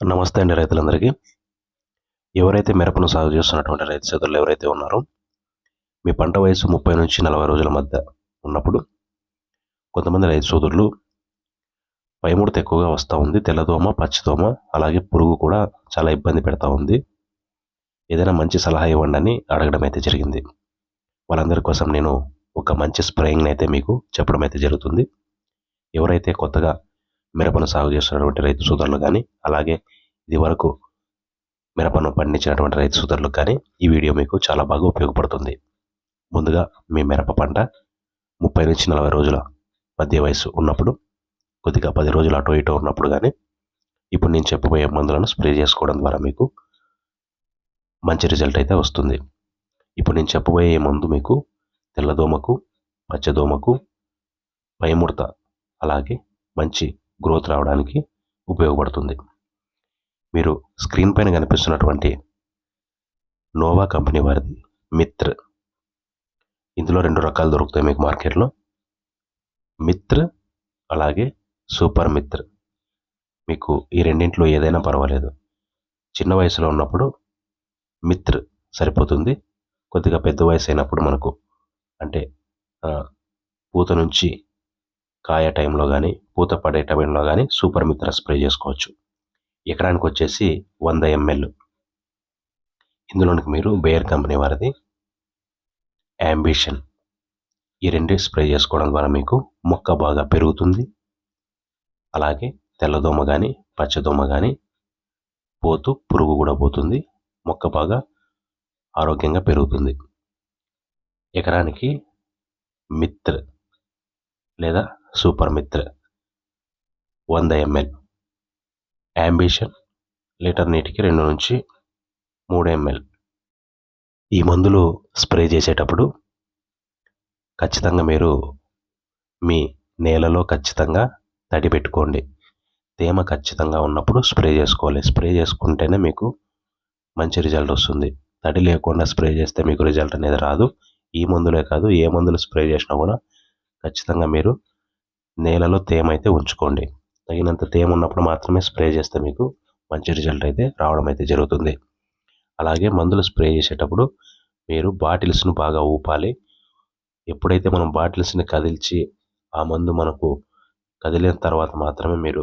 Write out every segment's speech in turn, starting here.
నమస్తే అండి రైతులందరికీ. ఎవరైతే మిరపను సాగు చేస్తున్నటువంటి రైతు సోదరులు ఎవరైతే ఉన్నారో మీ పంట వయసు ముప్పై నుంచి నలభై రోజుల మధ్య ఉన్నప్పుడు కొంతమంది రైతు సోదరులు పైముడత ఎక్కువగా వస్తూ ఉంది తెల్లదోమ పచ్చిదోమ అలాగే పురుగు కూడా చాలా ఇబ్బంది పెడతా ఉంది. ఏదైనా మంచి సలహా ఇవ్వండి అని అడగడం అయితే జరిగింది. వాళ్ళందరి కోసం నేను ఒక మంచి స్ప్రేయింగ్ అయితే మీకు చెప్పడం అయితే జరుగుతుంది. ఎవరైతే కొత్తగా మిరపను సాగు చేస్తున్నటువంటి రైతు సోదరులు కానీ అలాగే ఇది వరకు మిరపను పండించినటువంటి రైతు సోదరులకు కానీ ఈ వీడియో మీకు చాలా బాగా ఉపయోగపడుతుంది. ముందుగా మీ మిరప పంట ముప్పై నుంచి నలభై రోజుల మధ్య వయసు ఉన్నప్పుడు కొద్దిగా పది రోజులు అటు ఇటు ఉన్నప్పుడు కానీ ఇప్పుడు నేను చెప్పబోయే మందులను స్ప్రే చేసుకోవడం ద్వారా మీకు మంచి రిజల్ట్ అయితే వస్తుంది. ఇప్పుడు నేను చెప్పబోయే మందు మీకు తెల్లదోమకు పచ్చదోమకు పైముడత అలాగే మంచి గ్రోత్ రావడానికి ఉపయోగపడుతుంది. మీరు స్క్రీన్ పైన కనిపిస్తున్నటువంటి నోవా కంపెనీ వారిది మిత్ర్. ఇందులో రెండు రకాలు దొరుకుతాయి మీకు మార్కెట్లో మిత్ర్ అలాగే సూపర్ మిత్ర్. మీకు ఈ రెండింటిలో ఏదైనా పర్వాలేదు. చిన్న వయసులో ఉన్నప్పుడు మిత్ర్ సరిపోతుంది. కొద్దిగా పెద్ద వయసు అయినప్పుడు మనకు అంటే పూత నుంచి కాయ టైంలో కానీ పూత పడే టైంలో కానీ సూపర్ మిత్ర స్ప్రే చేసుకోవచ్చు. ఎకరానికి వచ్చేసి వంద ఎంఎల్. ఇందులోనికి మీరు బేయర్ కంపెనీ వారిది యాంబిషన్ ఈ రెండు స్ప్రే చేసుకోవడం ద్వారా మీకు మొక్క బాగా పెరుగుతుంది. అలాగే తెల్లదోమ కానీ పచ్చదోమ కానీ పోతూ పురుగు కూడా పోతుంది. మొక్క బాగా ఆరోగ్యంగా పెరుగుతుంది. ఎకరానికి మిత్ర లేదా సూపర్ మిత్ర వంద ఎంఎల్ యాంబిషన్ లీటర్ నీటికి రెండు నుంచి మూడు ఎంఎల్ ఈ మందులు స్ప్రే చేసేటప్పుడు ఖచ్చితంగా మీరు మీ నేలలో ఖచ్చితంగా తడి పెట్టుకోండి. తేమ ఖచ్చితంగా ఉన్నప్పుడు స్ప్రే చేసుకోవాలి. స్ప్రే చేసుకుంటేనే మీకు మంచి రిజల్ట్ వస్తుంది. తడి లేకుండా స్ప్రే చేస్తే మీకు రిజల్ట్ అనేది రాదు. ఈ మందులే కాదు ఏ మందులు స్ప్రే చేసినా కూడా ఖచ్చితంగా మీరు నేలలో తేమ అయితే ఉంచుకోండి. తగినంత తేమ ఉన్నప్పుడు మాత్రమే స్ప్రే చేస్తే మీకు మంచి రిజల్ట్ అయితే రావడం అయితే జరుగుతుంది. అలాగే మందులు స్ప్రే చేసేటప్పుడు మీరు బాటిల్స్ను బాగా ఊపాలి. ఎప్పుడైతే మనం బాటిల్స్ని కదిల్చి ఆ మందు మనకు కదిలిన తర్వాత మాత్రమే మీరు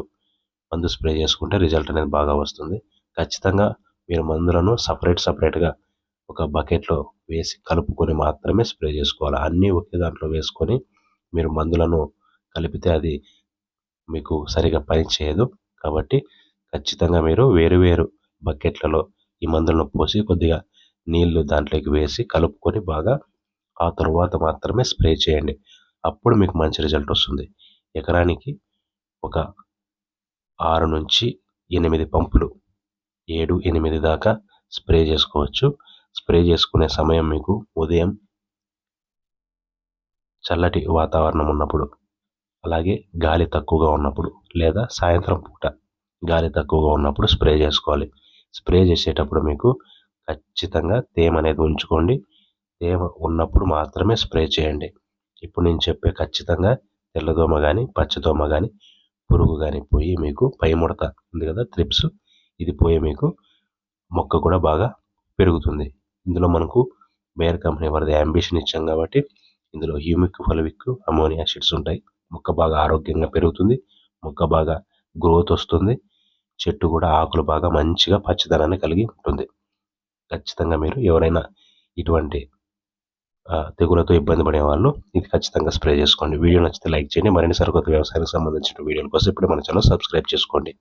మందు స్ప్రే చేసుకుంటే రిజల్ట్ అనేది బాగా వస్తుంది. ఖచ్చితంగా మీరు మందులను సపరేట్ సపరేట్గా ఒక బకెట్లో వేసి కలుపుకొని మాత్రమే స్ప్రే చేసుకోవాలి. అన్నీ ఒకే దాంట్లో వేసుకొని మీరు మందులను కలిపితే అది మీకు సరిగా పని చేయదు. కాబట్టి ఖచ్చితంగా మీరు వేరు వేరు బకెట్లలో ఈ మందులను పోసి కొద్దిగా నీళ్ళు దాంట్లోకి వేసి కలుపుకొని బాగా ఆ తర్వాత మాత్రమే స్ప్రే చేయండి. అప్పుడు మీకు మంచి రిజల్ట్ వస్తుంది. ఎకరానికి ఒక ఆరు నుంచి ఎనిమిది పంపులు ఏడు ఎనిమిది దాకా స్ప్రే చేసుకోవచ్చు. స్ప్రే చేసుకునే సమయం మీకు ఉదయం చల్లటి వాతావరణం ఉన్నప్పుడు అలాగే గాలి తక్కువగా ఉన్నప్పుడు లేదా సాయంత్రం పూట గాలి తక్కువగా ఉన్నప్పుడు స్ప్రే చేసుకోవాలి. స్ప్రే చేసేటప్పుడు మీకు ఖచ్చితంగా తేమ అనేది ఉంచుకోండి. తేమ ఉన్నప్పుడు మాత్రమే స్ప్రే చేయండి. ఇప్పుడు నేను చెప్పే ఖచ్చితంగా తెల్లదోమ కానీ పచ్చదోమ కానీ పురుగు కానీ పోయి మీకు పై ముడత ఉంది కదా త్రిప్స్ ఇది పోయి మీకు మొక్క కూడా బాగా పెరుగుతుంది. ఇందులో మనకు బేర్ కంపెనీ వారిది అంబిషన్ ఇచ్చాం కాబట్టి ఇందులో హ్యూమిక్ ఫలవిక్ అమోనియా షీట్స్ ఉంటాయి. మొక్క బాగా ఆరోగ్యంగా పెరుగుతుంది మొక్క బాగా గ్రోత్ వస్తుంది చెట్టు కూడా ఆకులు బాగా మంచిగా పచ్చదనాన్ని కలిగి ఉంటుంది. ఖచ్చితంగా మీరు ఎవరైనా ఇటువంటి తెగులతో ఇబ్బంది పడే వాళ్ళు ఇది ఖచ్చితంగా స్ప్రే చేసుకోండి. వీడియో నచ్చితే లైక్ చేయండి. మరిన్ని సరికొత్త వ్యవసాయానికి సంబంధించిన వీడియోల కోసం ఇప్పుడు మన ఛానల్ సబ్స్క్రైబ్ చేసుకోండి.